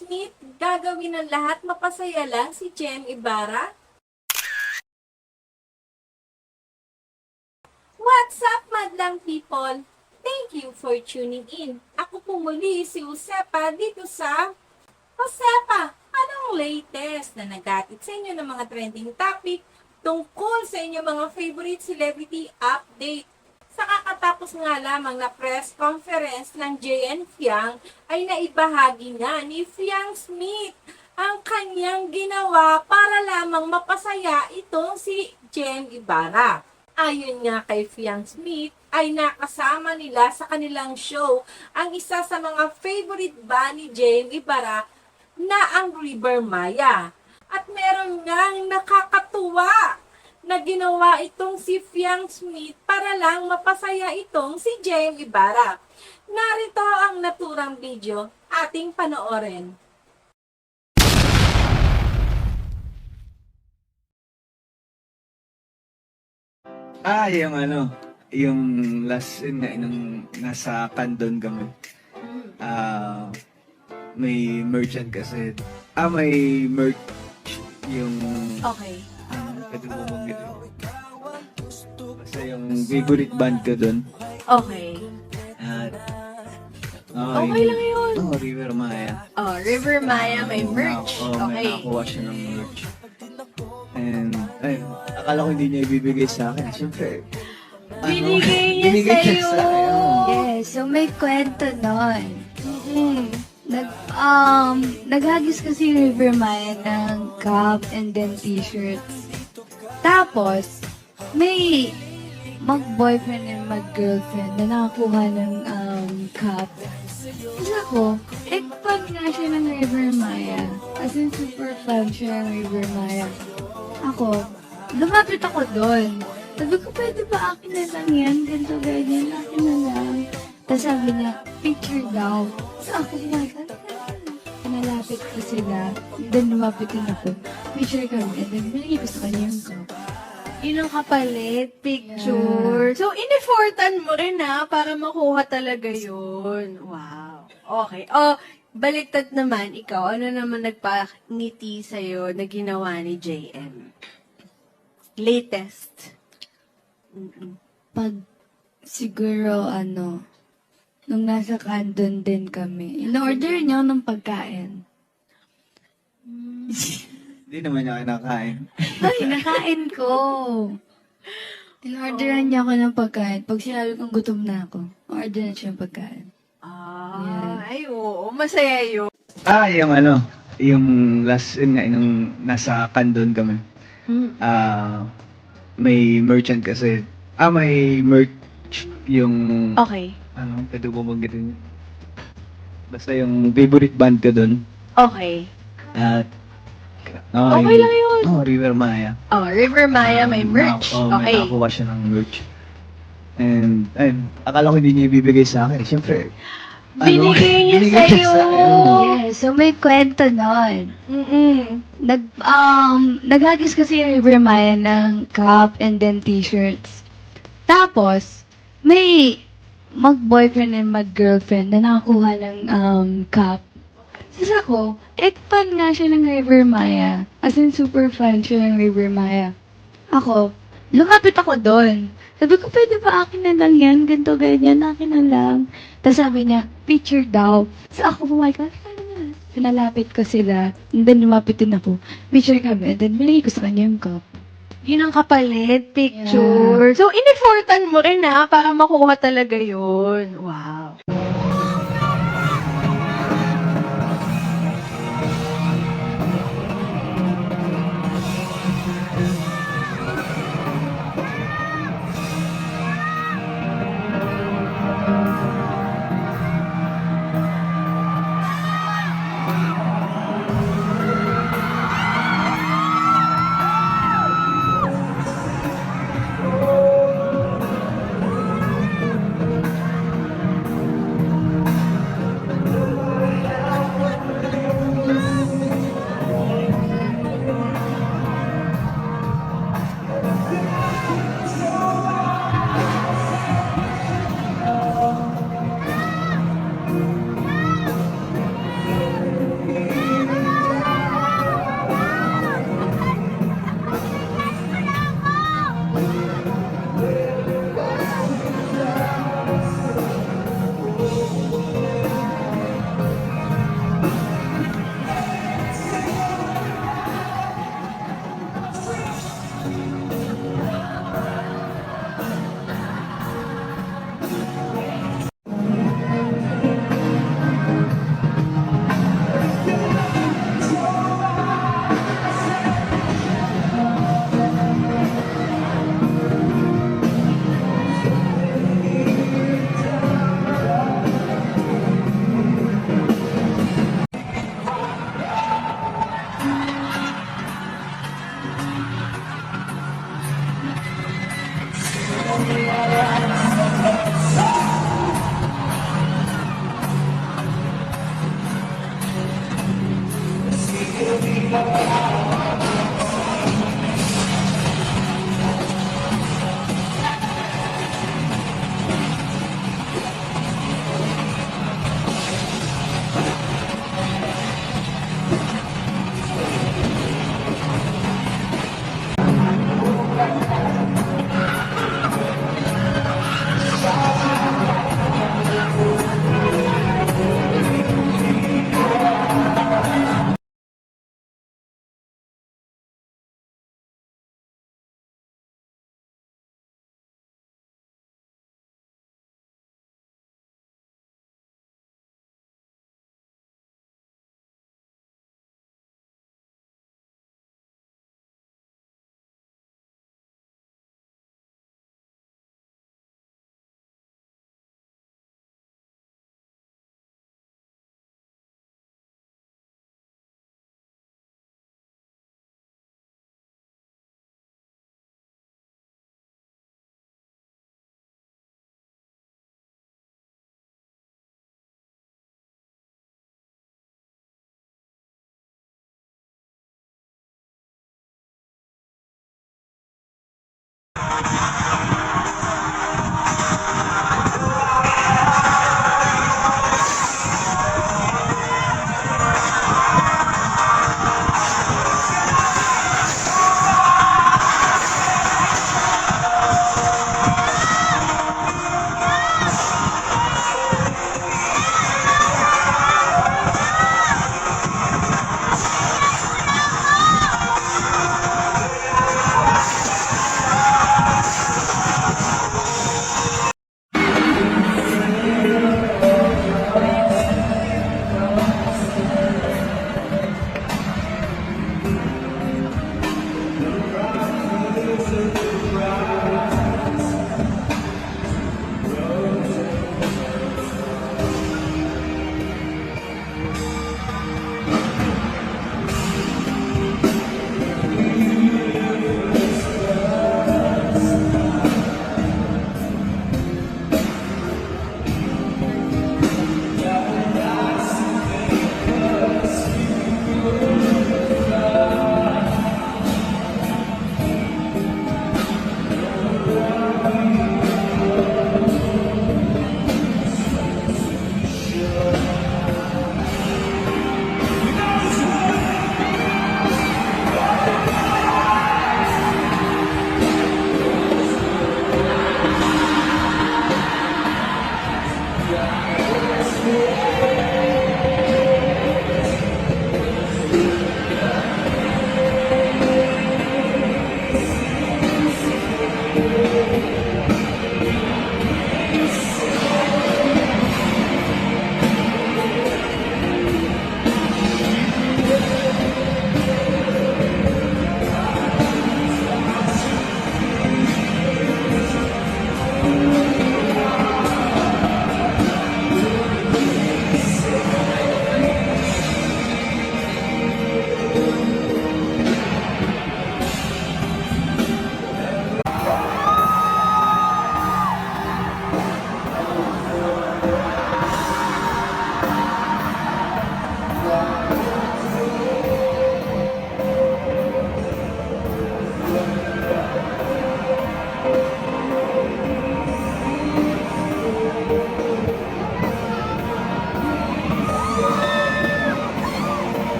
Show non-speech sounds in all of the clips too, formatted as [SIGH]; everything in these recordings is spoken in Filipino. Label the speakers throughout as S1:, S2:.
S1: Smith, gagawin ng lahat mapasaya lang si Jem Ibarra? What's up, madlang people? Thank you for tuning in. Ako po muli si Josepa dito sa Josepa, anong latest na nagatit sa inyo ng mga trending topic tungkol sa inyong mga favorite celebrity update? Sa kakatapos nga lamang na press conference ng JN Fiang ay naibahagi nga ni Fiang Smith ang kanyang ginawa para lamang mapasaya itong si Jem Ibarra. Ayon nga kay Fiang Smith, ay nakasama nila sa kanilang show ang isa sa mga favorite ba ni Jem Ibarra na ang River Maya. At meron ngang nakakatuwa na ginawa itong si Fiang Smith para lang mapasaya itong si Jem Ibarra. Narito ang naturang video ating panoorin.
S2: Ah, yung ano, yung last yun nga, nung nasa Candon kami. Ah, may merchant kasi. Ah, may merch yung
S1: Okay.
S2: ano, pwede mo. Favorite band ko doon.
S1: Okay.
S2: At
S1: Okay
S2: ah, yung-
S1: lang yun.
S2: Oh, River Maya.
S1: Oh, River Maya may merch.
S2: Oo, may
S1: Okay.
S2: nakakuha siya ng merch. And, ayun, akala ko hindi niya ibibigay sa akin. Siyempre, ano,
S1: Binigay [LAUGHS] niya
S2: binigay niya
S1: sa'yo.
S2: sa akin. oo.
S3: Yes, so may kwento nun. Nag, um, naghagis kasi yung River Maya ng cup and then t-shirts. Tapos, may mag-boyfriend and mag-girlfriend na nakakuha ng um, cup. Tapos ako, eh, pag nga siya ng River Maya, as in super fan siya ng River Maya, ako, lumapit ako doon. Sabi ko, pwede ba akin na lang yan? Ganito, ganyan, akin na lang. Tapos sabi niya, picture daw. So ako, my God, Nalapit ko sila. Then lumapit din ako. Picture kami. And then binigay ko sa kanya yung cup.
S1: Yun ang kapalit, picture. So, ineffortan mo rin ha, para makuha talaga yun. Wow. Okay. Oh, baliktad naman, ikaw, ano naman nagpa-ngiti sa'yo na ginawa ni JM? Latest.
S3: Pag siguro ano, nung nasa Candon din kami, in-order niya ako ng pagkain. [LAUGHS]
S2: Hindi naman niya kinakain. [LAUGHS]
S3: Ay, nakain ko. In-orderan niya ako ng pagkain. Pag sinabi kong gutom na ako, order na siya ng pagkain.
S1: Ah, ay oo, masaya yun.
S2: Ah, yung ano, yung last, yun nga, nung nasa Candon kami. Ah, may merchant kasi. Ah, may merch yung,
S1: Okay.
S2: ano, pwede mo banggitin. Basta yung favorite band ko doon.
S1: Okay.
S2: At, oh,
S1: Okay lang yun.
S2: Oh, River Maya.
S1: Oh, River Maya may merch.
S2: Oh, may
S1: Okay.
S2: nakakuha siya ng merch. And, ayun, akala ko hindi niya ibibigay sa akin. Siyempre, ano,
S1: Binigay niya [LAUGHS]
S2: binigay
S1: sa'yo.
S2: sa akin, oo.
S3: Yes, so may kwento nun.
S1: Mm-mm.
S3: Nag, um, naghagis kasi yung River Maya ng cup and then t-shirts. Tapos, may mag-boyfriend and mag-girlfriend na nakakuha ng um, cup. Tapos ako, eh, fan nga siya ng River Maya. As in, super fan siya ng River Maya. Ako, lumapit ako doon. Sabi ko, pwede ba akin na lang yan? Ganto, ganyan, akin na lang. Tapos sabi niya, picture daw. So ako, oh my God, na? Pinalapit ko sila. And then lumapit din ako. Picture kami. And then binigay ko sa kanya yung cup.
S1: Yun ang kapalit, picture. So, ineffortan mo rin ha, para makuha talaga yun. Wow.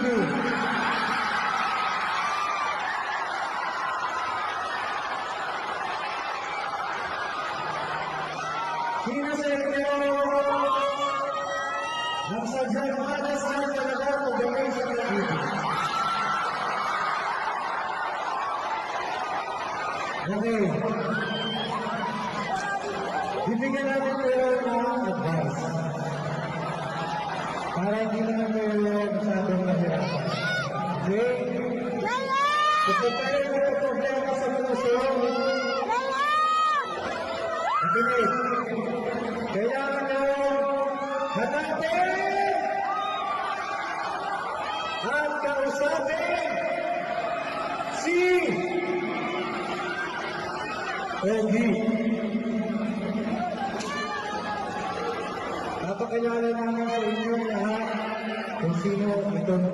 S4: Brasil. Hanapin at kausapin si Pogi. Napakilala namin sa inyo lahat kung sino itong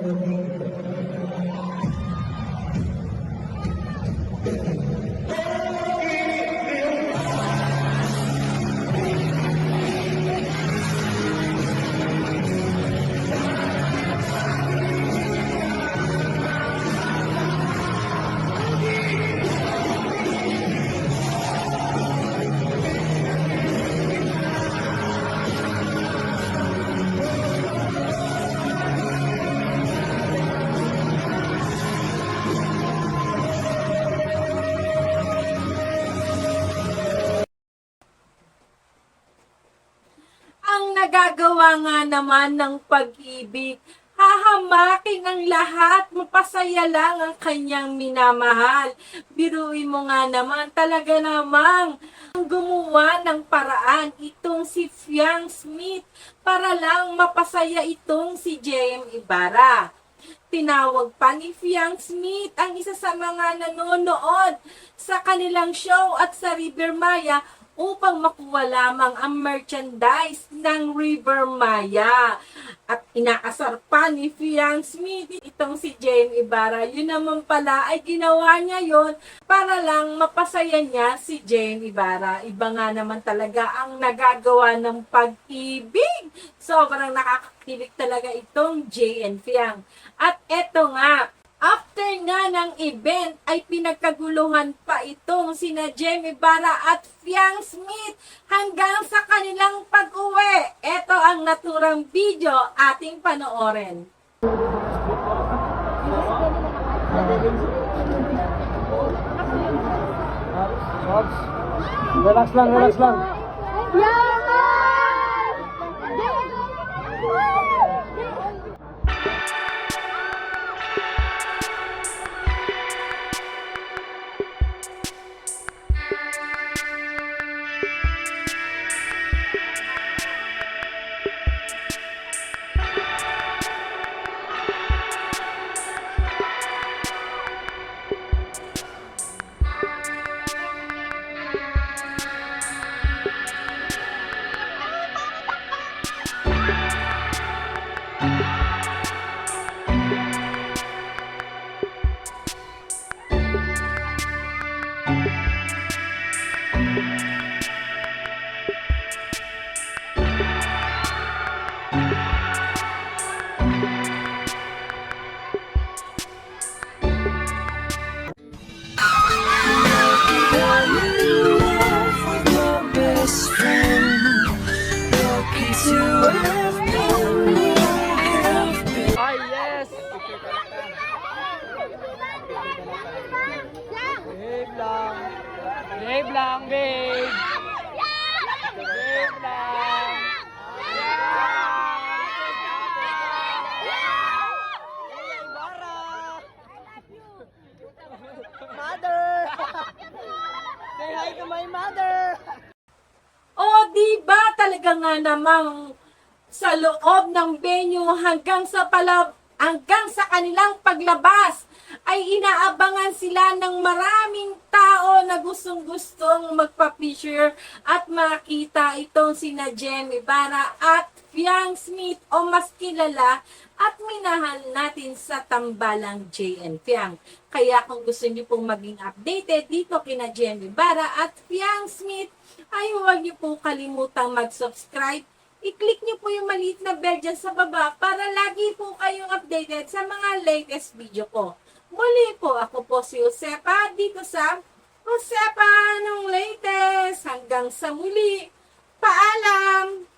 S1: Ang nagagawa nga naman ng pag-ibig, hahamakin ang lahat, mapasaya lang ang kanyang minamahal. Biruin mo nga naman, talaga namang gumawa ng paraan itong si Fiang Smith para lang mapasaya itong si JM Ibarra. Tinawag pa ni Fiang Smith ang isa sa mga nanonood sa kanilang show at sa River Maya upang makuha lamang ang merchandise ng River Maya. At inaasar pa ni Fiang Smith itong si Jane Ibarra. Yun naman pala ay ginawa niya yon para lang mapasaya niya si Jane Ibarra. Iba nga naman talaga ang nagagawa ng pag-ibig. Sobrang nakakakilig talaga itong JN Fiang. At eto nga, After nga ng event ay pinagkaguluhan pa itong sina Jamie Bara at Fiang Smith hanggang sa kanilang pag-uwi. Ito ang naturang video ating panoorin.
S4: Relax lang, relax lang.
S5: Ay, Babe lang. Babe lang, babe. Babe lang. Mother! Say hi to my mother!
S1: O, di ba talaga nga namang sa loob ng venue hanggang sa pala hanggang sa kanilang paglabas ay inaabangan sila ng maraming tao na gustong-gustong magpa-picture at makita itong sina Jem Ibarra at Fiang Smith o mas kilala at minahal natin sa tambalang JN Fiang. Kaya kung gusto niyo pong maging updated dito kina Jem Ibarra at Fiang Smith, ay huwag niyo po kalimutang mag-subscribe. I-click niyo po yung maliit na bell dyan sa baba para lagi po kayong updated sa mga latest video ko. Muli po, ako po si Josepa dito sa Josepa nung latest. Hanggang sa muli. Paalam!